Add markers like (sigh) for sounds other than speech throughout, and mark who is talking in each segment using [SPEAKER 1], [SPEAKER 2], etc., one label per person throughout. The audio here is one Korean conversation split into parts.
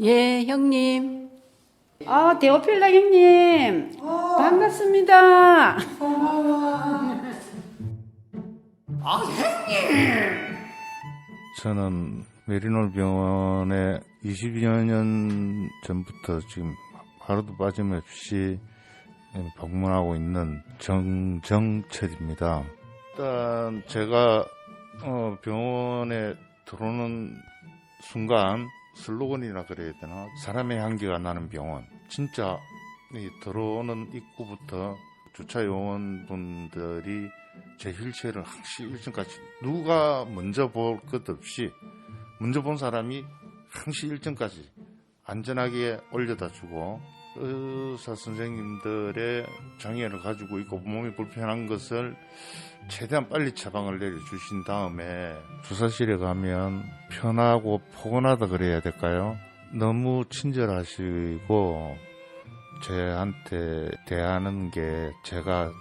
[SPEAKER 1] 예, 형님.
[SPEAKER 2] 아, 데오필라 형님. 반갑습니다.
[SPEAKER 3] 저는 메리놀 병원에 20여 년 전부터 지금 하루도 빠짐없이 방문하고 있는 정정철입니다. 일단 제가 어, 병원에 들어오는 순간 슬로건이라 그래야 되나? 사람의 향기가 나는 병원. 진짜 이 들어오는 입구부터 주차 요원분들이 제 휠체어를 항시 일정까지 누가 먼저 볼 것 없이 먼저 본 사람이 항시 일정까지 안전하게 올려다 주고 의사 선생님들의 장애를 가지고 있고 몸이 불편한 것을 최대한 빨리 처방을 내려주신 다음에 주사실에 가면 편하고 포근하다 그래야 될까요? 너무 친절하시고 저한테 대하는 게 제가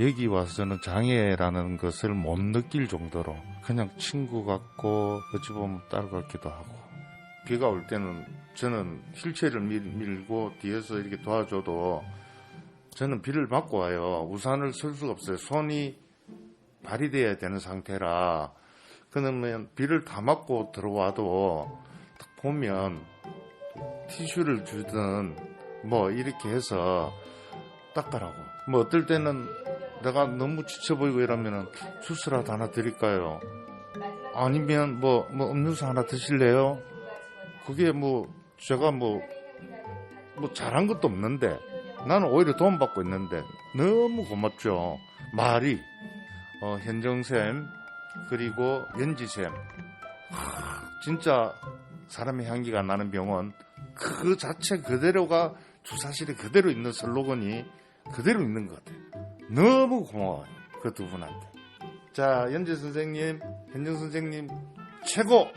[SPEAKER 3] 여기 와서는 장애라는 것을 못 느낄 정도로 그냥 친구 같고 어찌 보면 딸 같기도 하고 비가 올 때는 저는 휠체어를 밀, 밀고 뒤에서 이렇게 도와줘도 저는 비를 맞고 와요. 우산을 쓸 수가 없어요. 손이 발이 돼야 되는 상태라 그러면 비를 다 맞고 들어와도 딱 보면 티슈를 주든 뭐 이렇게 해서 닦아라고. 뭐 어떨 때는 내가 너무 지쳐 보이고 이러면은 주스라도 하나 드릴까요? 아니면 뭐, 뭐 음료수 하나 드실래요? 그게 뭐 제가 뭐, 뭐 잘한 것도 없는데 나는 오히려 도움받고 있는데 너무 고맙죠. 말이 어, 현정쌤 그리고 연지쌤 하, 진짜 사람의 향기가 나는 병원 그 자체 그대로가 주사실에 그대로 있는 슬로건이 그대로 있는 것 같아요. 너무 고마워요. 그 두 분한테. 자, 연재 선생님, 현정 선생님, 최고!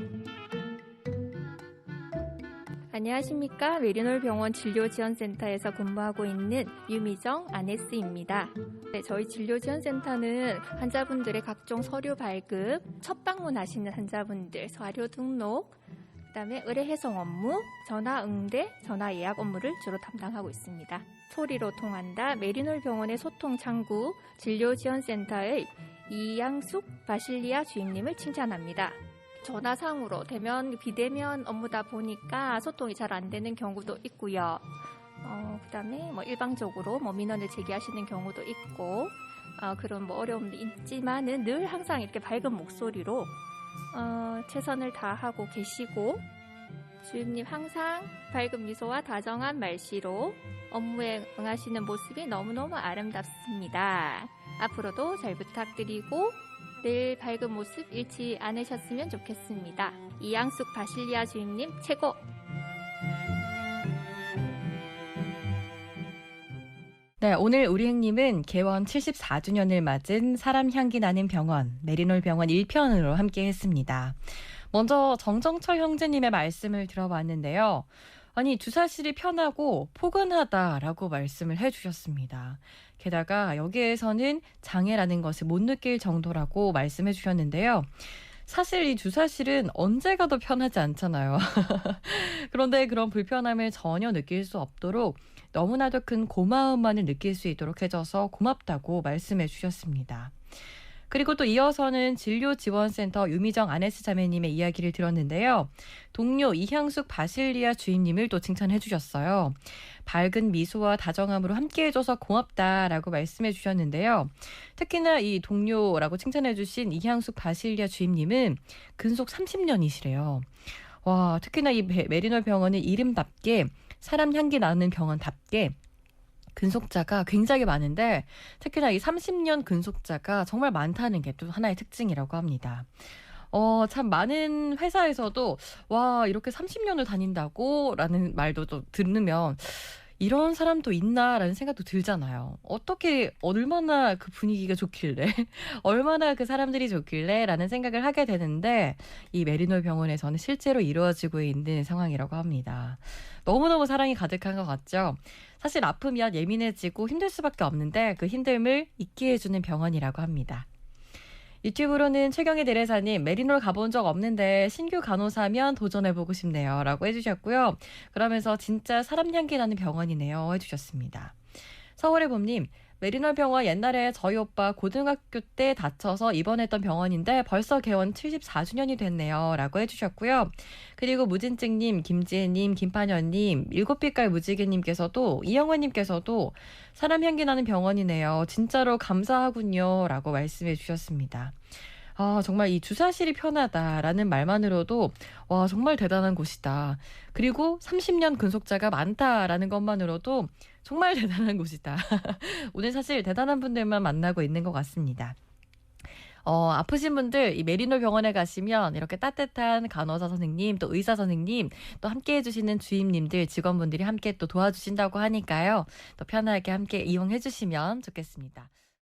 [SPEAKER 4] 안녕하십니까. 메리놀 병원 진료지원센터에서 근무하고 있는 유미정 아네스입니다. 네, 저희 진료지원센터는 환자분들의 각종 서류 발급, 첫 방문하시는 환자분들 서류 등록, 그다음에 의뢰 해송 업무, 전화 응대, 전화 예약 업무를 주로 담당하고 있습니다. 소리로 통한다 메리놀 병원의 소통 창구 진료지원센터의 이양숙 바실리아 주임님을 칭찬합니다. 전화상으로 대면 비대면 업무다 보니까 소통이 잘 안 되는 경우도 있고요. 어, 그다음에 뭐 일방적으로 뭐 민원을 제기하시는 경우도 있고 어, 그런 뭐 어려움도 있지만은 늘 항상 이렇게 밝은 목소리로 어, 최선을 다하고 계시고 주임님 항상 밝은 미소와 다정한 말씨로 업무에 응하시는 모습이 너무너무 아름답습니다. 앞으로도 잘 부탁드리고 늘 밝은 모습 잃지 않으셨으면 좋겠습니다. 이양숙 바실리아 주임님 최고!
[SPEAKER 5] 네, 오늘 우리 행님은 개원 74주년을 맞은 사람 향기 나는 병원, 메리놀 병원 1편으로 함께 했습니다. 먼저 정정철 형제님의 말씀을 들어봤는데요. 아니, 주사실이 편하고 포근하다라고 말씀을 해주셨습니다. 게다가 여기에서는 장애라는 것을 못 느낄 정도라고 말씀해 주셨는데요. 사실 이 주사실은 언제 가도 편하지 않잖아요. (laughs) 그런데 그런 불편함을 전혀 느낄 수 없도록 너무나도 큰 고마움만을 느낄 수 있도록 해줘서 고맙다고 말씀해 주셨습니다. 그리고 또 이어서는 진료지원센터 유미정 아네스 자매님의 이야기를 들었는데요. 동료 이향숙 바실리아 주임님을 또 칭찬해 주셨어요. 밝은 미소와 다정함으로 함께 해줘서 고맙다라고 말씀해 주셨는데요. 특히나 이 동료라고 칭찬해 주신 이향숙 바실리아 주임님은 근속 30년이시래요. 와, 특히나 이 베- 메리놀 병원은 이름답게 사람 향기 나는 병원답게 근속자가 굉장히 많은데 특히나 이 30년 근속자가 정말 많다는 게 또 하나의 특징이라고 합니다. 어, 참 많은 회사에서도 와, 이렇게 30년을 다닌다고 라는 말도 또 들으면 이런 사람도 있나라는 생각도 들잖아요. 어떻게 얼마나 그 분위기가 좋길래 (laughs) 얼마나 그 사람들이 좋길래 라는 생각을 하게 되는데 이 메리놀 병원에서는 실제로 이루어지고 있는 상황이라고 합니다. 너무너무 사랑이 가득한 것 같죠? 사실 아프면 예민해지고 힘들 수밖에 없는데 그 힘듦을 잊게 해주는 병원이라고 합니다. 유튜브로는 최경희 대례사님 메리놀 가본 적 없는데 신규 간호사면 도전해보고 싶네요. 라고 해주셨고요. 그러면서 진짜 사람 향기 나는 병원이네요. 해주셨습니다. 서울의 봄님, 메리놀 병원 옛날에 저희 오빠 고등학교 때 다쳐서 입원했던 병원인데 벌써 개원 74주년이 됐네요. 라고 해주셨고요. 그리고 무진증님, 김지혜님, 김판현님, 일곱빛깔 무지개님께서도 이영화님께서도 사람 향기 나는 병원이네요. 진짜로 감사하군요. 라고 말씀해 주셨습니다. 아, 정말 이 주사실이 편하다라는 말만으로도 와, 정말 대단한 곳이다. 그리고 30년 근속자가 많다라는 것만으로도 정말 (laughs) 대단한 곳이다. 오늘 사실 대단한 분들만 만나고 있는 것 같습니다. 어, 아프신 분들 이 메리노 병원에 가시면 이렇게 따뜻한 간호사 선생님 또 의사 선생님 또 함께 해주시는 주임님들 직원분들이 함께 또 도와주신다고 하니까요 또 편하게 함께 이용해 주시면 좋겠습니다.